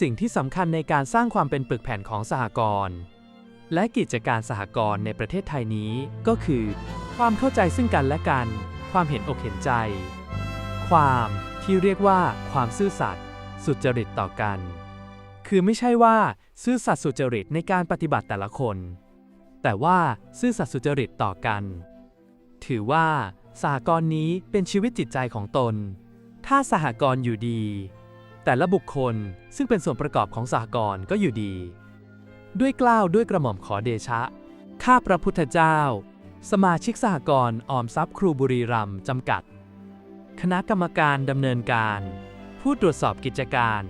สิ่งที่สำคัญในการสร้างความเป็นปึกแผ่นของสหกรณ์และกิจการสหกรณ์ในประเทศไทยนี้ก็คือ ความเข้าใจซึ่งกันและกัน ความเห็นอกเห็นใจ ความที่เรียกว่าความซื่อสัตย์สุจริตต่อกัน คือไม่ใช่ว่าซื่อสัตย์สุจริตในการปฏิบัติแต่ละคน แต่ว่าซื่อสัตย์สุจริตต่อกัน ถือว่าสหกรณ์นี้เป็นชีวิตจิตใจของตน ถ้าสหกรณ์อยู่ดี แต่ละบุคคลซึ่งเป็นส่วนประกอบของสหกรณ์ก็อยู่ดี ด้วยกล้าวด้วยกระหม่อมขอเดชะ ข้าพระพุทธเจ้า สมาชิกสหกรณ์ออมทรัพย์ครูบุรีรัมย์จำกัด คณะกรรมการดำเนินการ ผู้ตรวจสอบกิจการ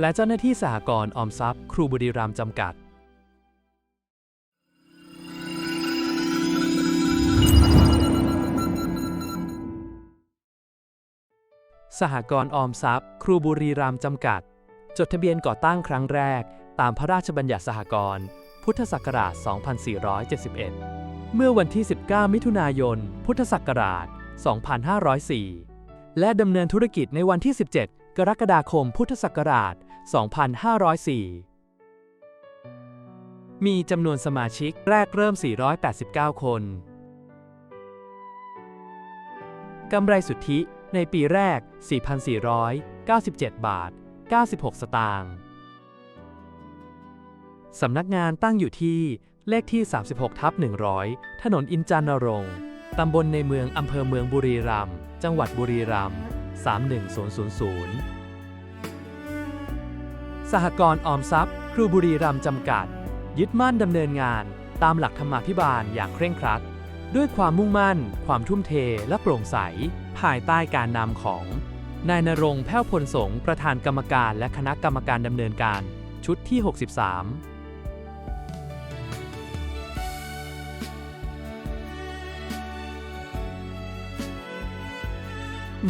และเจ้าหน้าที่สหกรณ์ออมทรัพย์ครูบุรีรัมย์จำกัด สหกรณ์ออมทรัพย์ ครูบุรีรัมย์จำกัด จดทะเบียนก่อตั้งครั้งแรก ตามพระราชบัญญัติสหกรณ์พุทธศักราช 2471 เมื่อวันที่ 19 มิถุนายน พุทธศักราช 2504 และดำเนินธุรกิจในวันที่ 17 กรกฎาคม พุทธศักราช 2504 มีจำนวนสมาชิกแรกเริ่ม 489 คน กำไรสุทธิ ในปีแรก 4,497 บาท 96 สตางค์ สำนักงานตั้งอยู่ที่เลขที่ 36 ทับ 100 ถนนอินจานรงค์ตำบลในเมืองอำเภอเมืองบุรีรัมย์ จังหวัดบุรีรัมย์ 31000 สหกรณ์ออมทรัพย์ ครูบุรีรัมย์จำกัด ยึดมั่นดำเนินงานตามหลักธรรมาภิบาลอย่างเคร่งครัด ด้วยความมุ่งมั่น ความทุ่มเทและโปร่งใส ภายใต้การนำของ นายนรงแพ้วพลสงประธานกรรมการและคณะกรรมการดำเนินการชุดที่ 63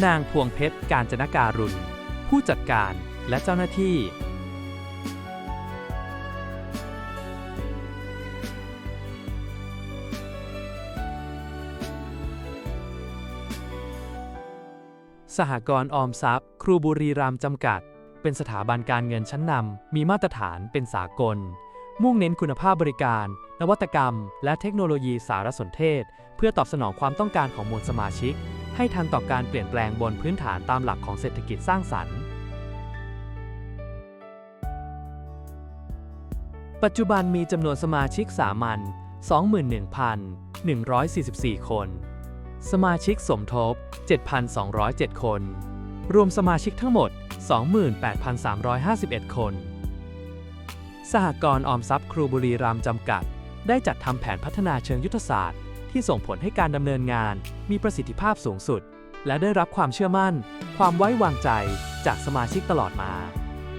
นางพวงเพชร การจนการุณ ผู้จัดการและเจ้าหน้าที่ สหกรณ์ออมทรัพย์ ครูบุรีรัมย์จำกัด เป็นสถาบันการเงินชั้นนำมีมาตรฐานเป็นสากล มุ่งเน้นคุณภาพบริการ นวัตกรรม และเทคโนโลยีสารสนเทศ เพื่อตอบสนองความต้องการของมวลสมาชิก ให้ทันต่อการเปลี่ยนแปลงบนพื้นฐานตามหลักของเศรษฐกิจสร้างสรรค์ ปัจจุบันมีจำนวนสมาชิกสามัญ21,144 คน สมาชิกสมทบ 7,207 คน รวมสมาชิกทั้งหมด 28,351 คน สหกรณ์ออมทรัพย์ครูบุรีรัมย์จำกัด ได้จัดทำแผนพัฒนาเชิงยุทธศาสตร์ ที่ส่งผลให้การดำเนินงานมีประสิทธิภาพสูงสุด และได้รับความเชื่อมั่น ความไว้วางใจจากสมาชิกตลอดมา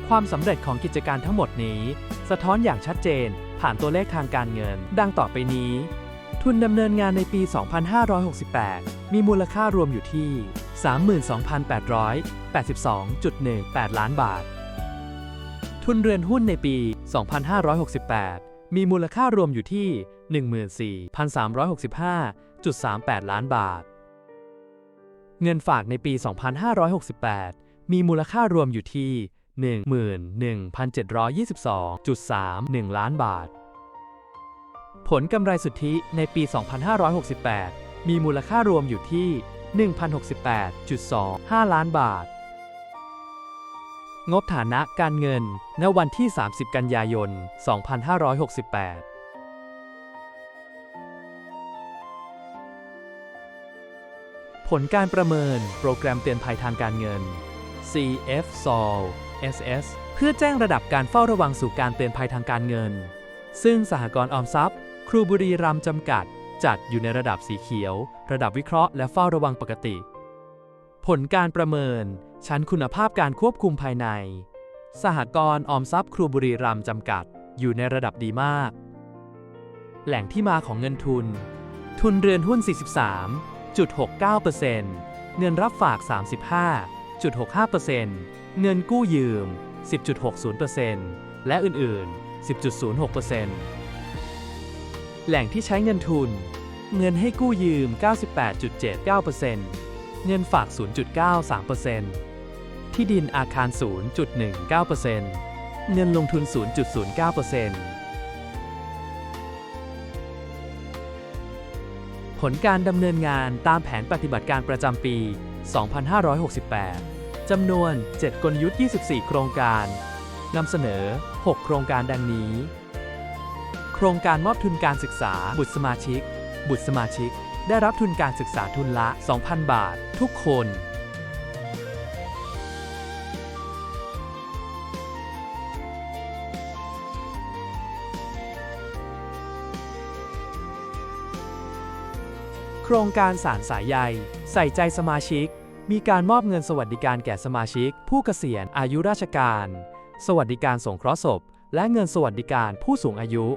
ความสำเร็จของกิจการทั้งหมดนี้ สะท้อนอย่างชัดเจนผ่านตัวเลขทางการเงิน ดังต่อไปนี้ ทุนดำเนินงานในปี 2568 มีมูลค่ารวมอยู่ที่ 32,882.18 ล้านบาท ทุนเรือนหุ้นในปี 2568 มีมูลค่ารวมอยู่ที่ 14,365.38 ล้านบาท เงินฝากในปี 2568 มีมูลค่ารวมอยู่ที่ 11,722.31 ล้านบาท ผลกำไรสุทธิในปี 2568 มีมูลค่ารวมอยู่ที่ 1,068.25 ล้านบาท งบฐานะการเงิน ณ วันที่ 30 กันยายน 2568ผลการประเมินโปรแกรมเตือนภัยทางการเงิน CF SOL SS เพื่อแจ้งระดับการเฝ้าระวังสู่การเตือนภัยทางการเงิน ซึ่งสหกรณ์ออมทรัพย์ ครูบุรีรัมย์จำกัด จัดอยู่ในระดับสีเขียว ระดับวิเคราะห์และเฝ้าระวังปกติ ผลการประเมิน ชั้นคุณภาพการควบคุมภายใน สหกรณ์ออมทรัพย์ครูบุรีรัมย์จำกัด อยู่ในระดับดีมาก แหล่งที่มาของเงินทุน ทุนเรือนหุ้น 43.69%เงินรับฝาก 35.65%เงินกู้ยืม 10.60%และอื่น ๆ 10.06% แหล่งที่ใช้เงินทุน เงินให้กู้ยืม 98.79%เงินฝาก 0.93%ที่ดินอาคาร 0.19%เงินลงทุน 0.09%ผลการดำเนินงานตามแผนปฏิบัติการประจำปี 2568 จำนวน 7 กลยุทธ์ 24 โครงการนำเสนอ 6 โครงการดังนี้ โครงการมอบทุนการศึกษา บุตรสมาชิก บุตรสมาชิก ได้รับทุนการศึกษาทุนละ 2,000 บาท ทุกคน โครงการสารสายใย ใส่ใจสมาชิก มีการมอบเงินสวัสดิการแก่สมาชิก ผู้เกษียณอายุราชการ สวัสดิการสงเคราะห์ศพและเงินสวัสดิการผู้สูงอายุ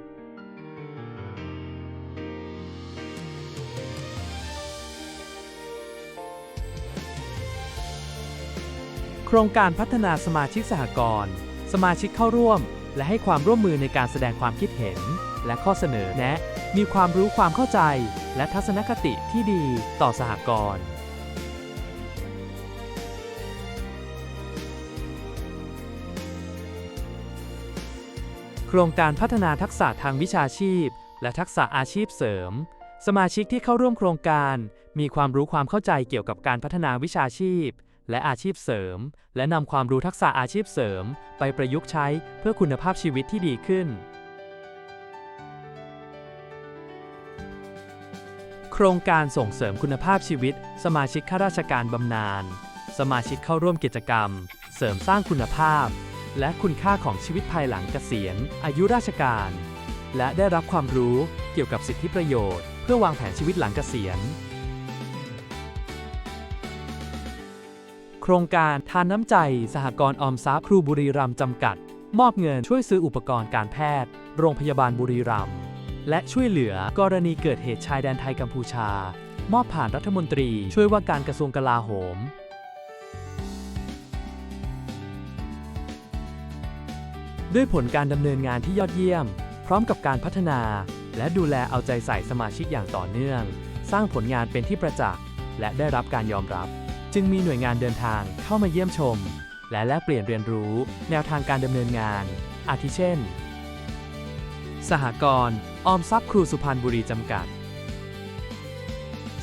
โครงการพัฒนาสมาชิกสหกรณ์สมาชิกเข้าร่วม และให้ความร่วมมือในการแสดงความคิดเห็น และข้อเสนอแนะ มีความรู้ความเข้าใจ และทัศนคติที่ดีต่อสหกรณ์โครงการพัฒนาทักษะทางวิชาชีพ และทักษะอาชีพเสริม สมาชิกที่เข้าร่วมโครงการ มีความรู้ความเข้าใจเกี่ยวกับการพัฒนาวิชาชีพ และอาชีพเสริม และนำความรู้ทักษะอาชีพเสริม ไปประยุกต์ใช้เพื่อคุณภาพชีวิตที่ดีขึ้น โครงการส่งเสริมคุณภาพชีวิต สมาชิกข้าราชการบำนาญสมาชิกเข้าร่วมกิจกรรม เสริมสร้างคุณภาพ และคุณค่าของชีวิตภายหลังเกษียณ อายุราชการ และได้รับความรู้เกี่ยวกับสิทธิประโยชน์ เพื่อวางแผนชีวิตหลังเกษียณ ครงการทานน้ำใจ สหกรณ์ออมทรัพย์ครูบุรีรัมย์จำกัด มอบเงินช่วยซื้ออุปกรณ์การแพทย์ โรงพยาบาลบุรีรัมย์และช่วยเหลือกรณีเกิดเหตุชายแดนไทยกัมพูชา มอบผ่านรัฐมนตรีช่วยว่าการกระทรวงกลาโหมด้วยผลการดำเนินงานที่ยอดเยี่ยม พร้อมกับการพัฒนา และดูแลเอาใจใส่สมาชิกอย่างต่อเนื่อง สร้างผลงานเป็นที่ประจักษ์ และได้รับการยอมรับ จึงมีหน่วยงานเดินทางเข้ามาเยี่ยมชม และแลกเปลี่ยนเรียนรู้ แนวทางการดำเนินงาน อาทิเช่น สหกรณ์ออมทรัพย์ครูสุพรรณบุรีจำกัด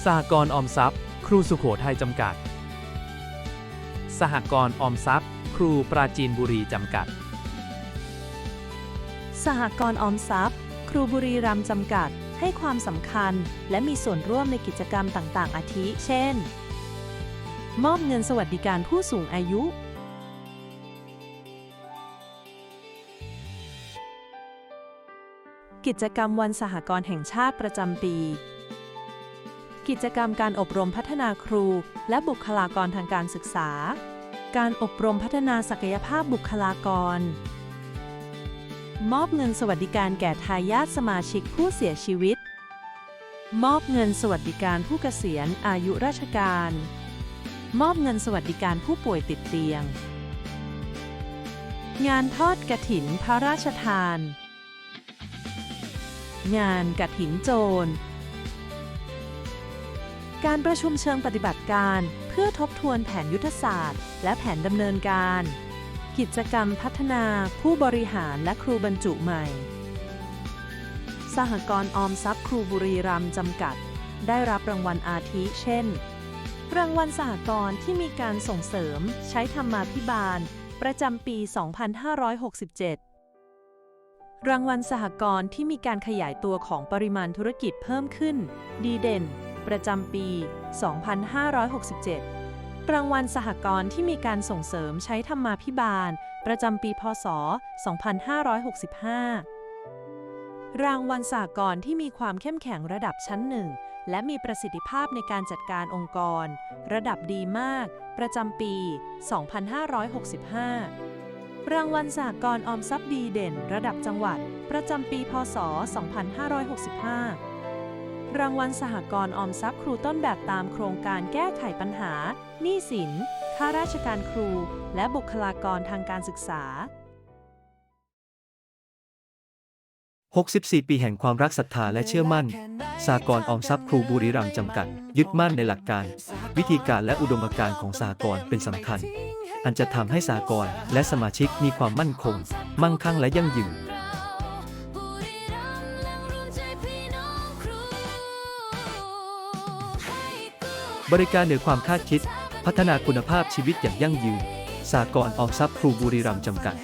สหกรณ์ออมทรัพย์ ครูสุโขทัยจำกัด สหกรณ์ออมทรัพย์ ครูปราจีนบุรีจำกัด สหกรณ์ออมทรัพย์ ครูบุรีรัมย์จำกัด ให้ความสำคัญ และมีส่วนร่วมในกิจกรรมต่าง ๆ อาทิ เช่น มอบเงินสวัสดิการผู้สูงอายุ กิจกรรมวันสหกรณ์แห่งชาติประจำปี กิจกรรมการอบรมพัฒนาครู และบุคลากรทางการศึกษา การอบรมพัฒนาศักยภาพบุคลากร มอบเงินสวัสดิการแก่ทายาทสมาชิกผู้เสียชีวิต มอบเงินสวัสดิการผู้เกษียณอายุราชการ มอบเงินสวัสดิการผู้ป่วยติดเตียง งานทอดกระถินพระราชทาน งานกระถินโจร การประชุมเชิงปฏิบัติการเพื่อทบทวนแผนยุทธศาสตร์ และแผนดำเนินการ กิจกรรมพัฒนาผู้บริหารและครูบรรจุใหม่ สหกรณ์ออมทรัพย์ครูบุรีรัมย์จำกัด ได้รับรางวัลอาทิเช่น รางวัลสหกรณ์ที่มีการส่งเสริมใช้ธรรมาภิบาล ประจำปี 2567 รางวัลสหกรณ์ที่มีการขยายตัวของปริมาณธุรกิจเพิ่มขึ้น ดีเด่น ประจำปี 2567 รางวัลสหกรณ์ที่มีการส่งเสริมใช้ธรรมาภิบาล ประจำปี พศ 2565 รางวัลสหกรที่มีความเข้มแข็งระดับชั้นหนึ่ง และมีประสิทธิภาพในการจัดการองค์กร ระดับดีมาก ประจำปี 2565 รางวัลสหกรออมทรัพย์ดีเด่น ระดับจังหวัด ประจำปี พศ 2565 รางวัลสหกรณ์ออมทรัพย์ครูต้นแบบตามโครงการแก้ไขปัญหาหนี้สินข้าราชการครู และบุคลากรทางการศึกษา 64 ปีแห่งความรักศรัทธาและเชื่อมั่น สากลออมทรัพย์ครูบุรีรัมย์จำกัด ยึดมั่นในหลักการ วิธีการและอุดมการณ์ของสากลเป็นสำคัญ อันจะทำให้สากลและสมาชิกมีความมั่นคง มั่งคั่งและยั่งยืนบริการเหนือความคาดคิด พัฒนาคุณภาพชีวิตอย่างยั่งยืน สากลออมทรัพย์ครูบุรีรัมย์จำกัด